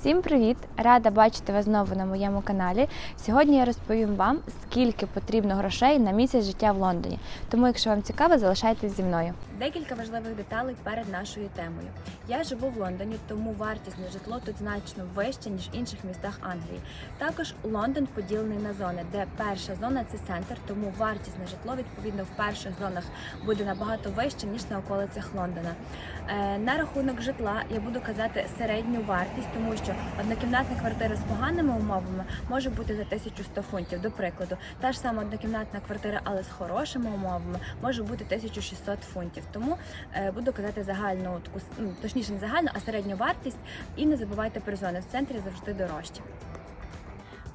Всім привіт! Рада бачити вас знову на моєму каналі. Сьогодні я розповім вам, скільки потрібно грошей на місяць життя в Лондоні. Тому, якщо вам цікаво, залишайтесь зі мною. Декілька важливих деталей перед нашою темою. Я живу в Лондоні, тому вартість на житло тут значно вища ніж в інших містах Англії. Також Лондон поділений на зони, де перша зона це центр, тому вартість на житло відповідно в перших зонах буде набагато вища ніж на околицях Лондона. Е, На рахунок житла я буду казати середню вартість, тому що однокімнатна квартира з поганими умовами може бути за 1100 фунтів. До прикладу, та ж сама однокімнатна квартира, але з хорошими умовами, може бути 1600 фунтів. Тому е, буду казати загальну таку ну, точніше не загальну, а середню вартість. І не забувайте про зони в центрі завжди дорожчі.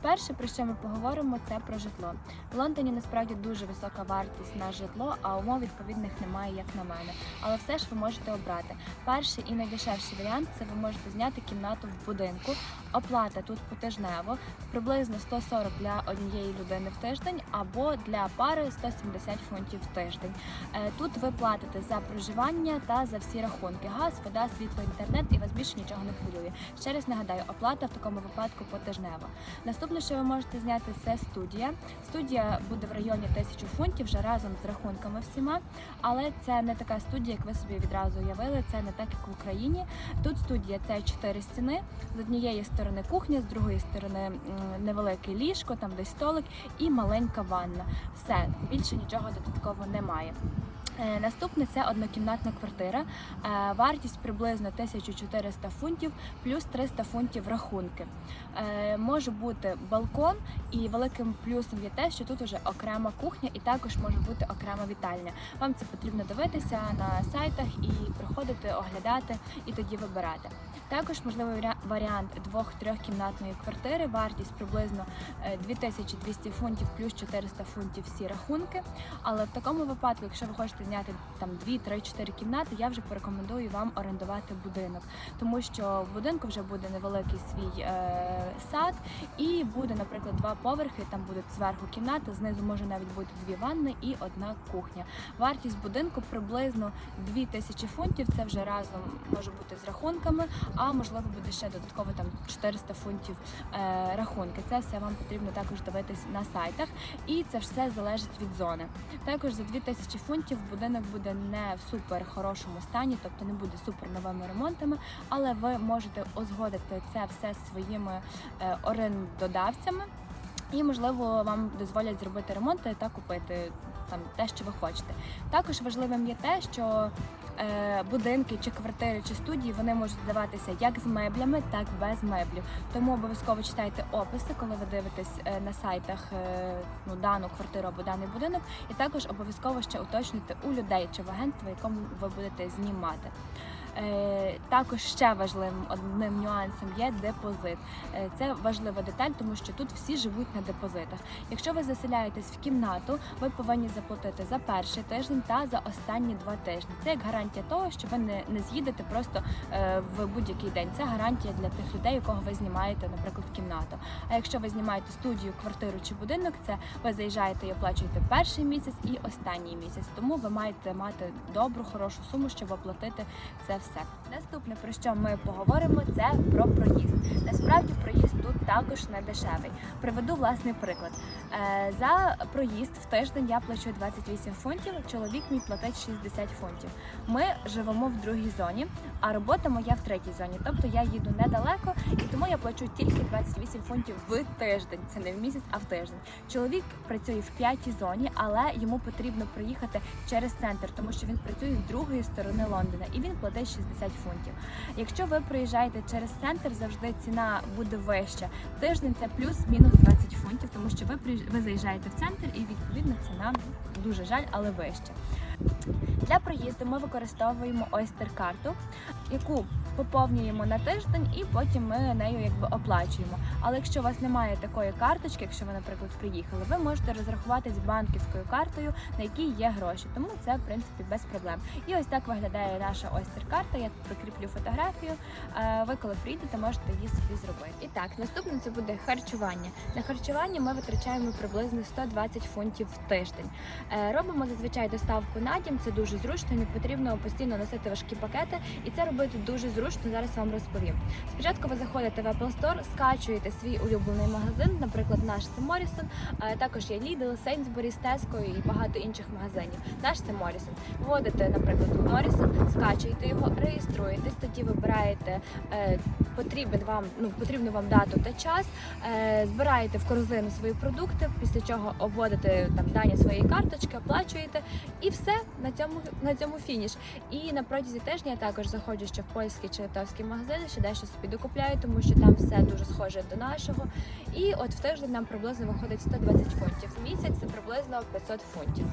Перше, про що ми поговоримо, це про житло. В Лондоні насправді дуже висока вартість на житло, а умов відповідних немає, як на мене. Але все ж ви можете обрати. Перший і найдешевший варіант це ви можете зняти кімнату в будинку. Оплата тут потижнево, приблизно 140 для однієї людини в тиждень або для пари 170 фунтів в тиждень. Е, Тут ви платите за проживання та за всі рахунки: газ, вода, світло, інтернет, і вас більше нічого не хвилює. Ще раз нагадаю, оплата в такому випадку потижнева. Наступне, що ви можете зняти, це студія. Студія буде в районі 1000 фунтів вже разом з рахунками всіма. Але це не така студія, як ви собі відразу уявили. Це не так, як в Україні. Тут студія це чотири стіни. З однієї сторони кухня, з другої сторони невелике ліжко, там десь столик і маленька ванна. Все більше нічого додатково немає. Е, Наступне це однокімнатна квартира. Е, Вартість приблизно 1400 фунтів плюс 300 фунтів рахунки. Е, Може бути балкон, і великим плюсом є те, що тут вже окрема кухня і також може бути окрема вітальня. Вам це потрібно дивитися на сайтах і приходити, оглядати і тоді вибирати. Також можливий варіант двох-трьохкімнатної квартири, вартість приблизно е, 2200 фунтів плюс 400 фунтів всі рахунки. Але в такому випадку, якщо ви хочете зняти там 2, 3, 4 кімнати, я вже порекомендую вам орендувати будинок, тому що в будинку вже буде невеликий свій е, сад, і буде, наприклад, два поверхи. Там буде зверху кімната, знизу може навіть бути дві ванни і одна кухня. Вартість будинку приблизно 2000 фунтів. Це вже разом може бути з рахунками, а можливо буде ще додатково там 400 фунтів е, рахунки. Це все вам потрібно також дивитись на сайтах, і це все залежить від зони. Також за 2000 фунтів будинок буде не в супер хорошому стані, тобто не буде супер новими ремонтами, але ви можете узгодити це все зі своїми е, орендодавцями. І можливо вам дозволять зробити ремонти та купити там те, що ви хочете. Також важливим є те, що будинки чи квартири чи студії вони можуть здаватися як з меблями, так і без меблів. Тому обов'язково читайте описи, коли ви дивитесь е, на сайтах е, ну, дану квартиру або даний будинок, і також обов'язково ще уточнюйте у людей чи в агентстві, якому ви будете знімати. Е, Також ще важливим одним нюансом є депозит. Е, Це важлива деталь, тому що тут всі живуть на депозитах. Якщо ви заселяєтесь в кімнату, ви повинні заплатити за перший тиждень та за останні два тижні. Це як гарантія того, що ви не, не з'їдете просто е, в будь-який день. Це гарантія для тих людей, у кого ви знімаєте, наприклад, кімнату. А якщо ви знімаєте студію, квартиру чи будинок, це ви заїжджаєте і оплачуєте перший місяць і останній місяць. Тому ви маєте мати добру, хорошу суму, щоб оплатити це все. Наступне про що ми поговоримо, це про проїзд. Насправді проїзд тут також не дешевий. Приведу власний приклад. Е, За проїзд в тиждень я плачу 28 фунтів, чоловік мій платить 60 фунтів. Ми живемо в другій зоні, а робота моя в третій зоні. Тобто я їду недалеко, і тому я плачу тільки 28 фунтів в тиждень. Це не в місяць, а в тиждень. Чоловік працює в п'ятій зоні, але йому потрібно проїхати через центр, тому що він працює з другої сторони Лондона, і він платить 60 фунтів. Якщо ви приїжджаєте через центр, завжди ціна буде вища. Тиждень це плюс-мінус 20 фунтів, тому що ви ви заїжджаєте в центр, і відповідно ціна дуже жаль, але вища. Для проїзду ми використовуємо Oyster карту, яку поповнюємо на тиждень, і потім ми нею якби оплачуємо. Але якщо у вас немає такої карточки, якщо ви, наприклад, приїхали, ви можете розрахуватись банківською картою, на якій є гроші. Тому це в принципі без проблем. І ось так виглядає наша Oyster карта. Я прикріплю фотографію. Е, Ви коли приїдете, можете її собі зробити. І так, наступне це буде харчування. На харчування ми витрачаємо приблизно 120 фунтів в тиждень. Е, Робимо зазвичай доставку на дім. Це дуже зручно, не потрібно постійно носити важкі пакети, і це робити дуже зручно. зараз вам розповім. Спочатку ви заходите в Apple Store, скачуєте свій улюблений магазин, наприклад, наш це Morrison, е, також є Lidl, Sainsbury's, Tesco і багато інших магазинів. Наш це Morrison. Вводите, наприклад, в Morrison, скачуєте його, реєструєтесь, тоді вибираєте е, потрібен вам, ну, потрібну вам дату та час, е, збираєте в корзину свої продукти, після чого обводите там дані своєї карточки, оплачуєте і все на цьому на цьому фініш. І на протязі тижня я також заходжу ще в польські чи литовські магазини, ще дещо собі докупляю, тому що там все дуже схоже до нашого. І от в тиждень нам приблизно виходить 120 фунтів. В місяць це приблизно 500 фунтів.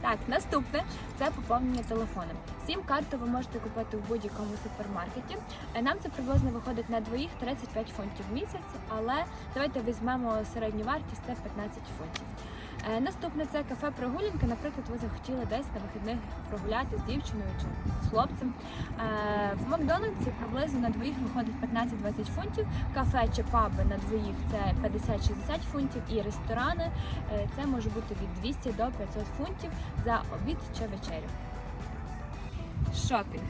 Так, наступне це поповнення телефону. Сім карту ви можете купити в будь-якому супермаркеті. Е, Нам це приблизно виходить на двоїх 35 фунтів в місяць, але давайте візьмемо середню вартість це 15 фунтів. Е, Наступне це кафе прогулянка. Наприклад, ви захотіли десь на вихідних прогуляти з дівчиною чи з хлопцем. Е, В Макдональдсі приблизно на двоїх виходить 15-20 фунтів. Кафе чи паби на двоїх це 50-60 фунтів, і ресторани е, це може бути від 200 до 500 фунтів за обід чи вечерю. Шопінг.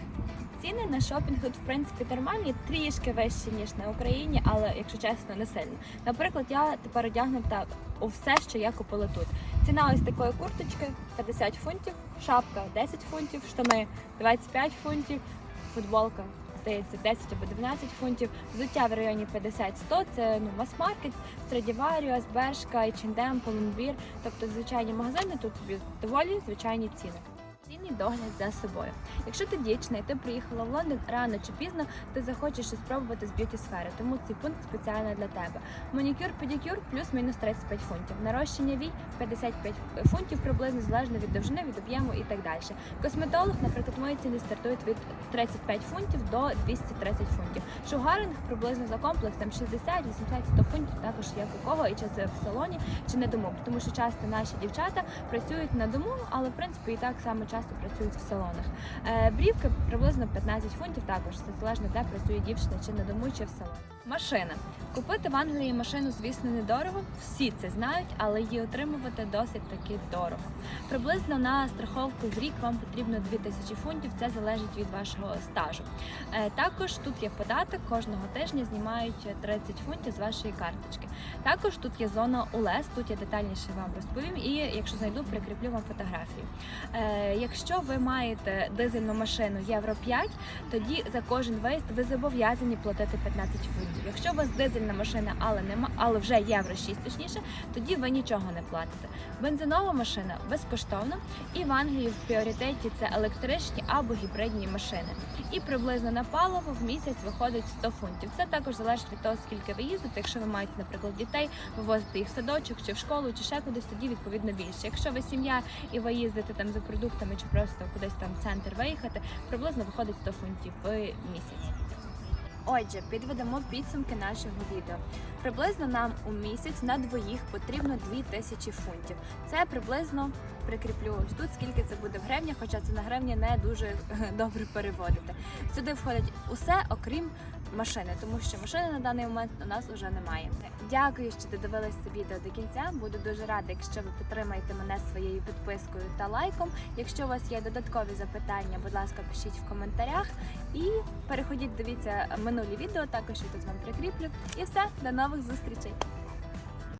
Ціни на шопінг тут, в принципі, нормальні, трішки вищі, ніж на Україні, але, якщо чесно, не сильно. Наприклад, я тепер одягнута у все, що я купила тут. Ціна ось такої курточки 50 фунтів, шапка 10 фунтів, штани 25 фунтів, футболка. Здається, 10 або 12 фунтів, взуття в районі 50-100, це ну мас-маркет, Страдіваріус, Бершка, H&M, Pull&Bear, тобто звичайні магазини тут собі доволі звичайні ціни. Цінний догляд за собою. Якщо ти дівчина і ти приїхала в Лондон рано чи пізно, ти захочеш спробувати з б'юті сфери, тому цей пункт спеціально для тебе. Манікюр, педикюр плюс-мінус 35 фунтів. Нарощення вій 55 фунтів приблизно залежно від довжини, від об'єму і так далі. Косметолог, наприклад, мої ціни стартують від 35 фунтів до 230 фунтів. Шугаринг приблизно за комплексом 60, 80, 100 фунтів. Також як у кого, і чи це в салоні, чи на дому, тому що часто наші дівчата працюють на дому, але в принципі і так само часто працюють в салонах. Е, Брівки приблизно 15 фунтів. Також це залежно де працює дівчина, чи на дому, чи в салоні. Машина. Купити в Англії машину, звісно, недорого. Всі це знають, але її отримувати досить таки дорого. Приблизно на страховку в рік вам потрібно 2000 фунтів. Це залежить від вашого стажу. Е, Також тут є податок. Кожного тижня знімають 30 фунтів з вашої карточки. Також тут є зона УЛЕС. Тут я детальніше вам розповім. І якщо знайду, прикріплю вам фотографію. Якщо ви маєте дизельну машину Євро 5, тоді за кожен виїзд ви зобов'язані платити 15 фунтів. Якщо у вас дизельна машина, але нема, але вже євро 6 точніше, тоді ви нічого не платите. Бензинова машина безкоштовна, і в Англії в пріоритеті це електричні або гібридні машини. І приблизно на паливо в місяць виходить 100 фунтів. Це також залежить від того, скільки ви їздите. Якщо ви маєте, наприклад, дітей, вивозите їх в садочок чи в школу, чи ще кудись, тоді відповідно більше. Якщо ви сім'я і ви їздите там за продуктами чи просто кудись там в центр виїхати, приблизно виходить 100 фунтів в місяць. Отже, підведемо підсумки нашого відео. Приблизно нам у місяць на двоїх потрібно 2000 фунтів. Це приблизно прикріплю ось тут, скільки це буде в гривнях, хоча це на гривні не дуже добре переводити. Сюди входить усе, окрім машини, тому що машини на даний момент у нас вже немає. Дякую, що додивились це відео до кінця. Буду дуже рада, якщо ви підтримаєте мене своєю підпискою та лайком. Якщо у вас є додаткові запитання, будь ласка, пишіть в коментарях і переходіть, дивіться минулі відео, також я тут вам прикріплю. І все, до нових зустрічей!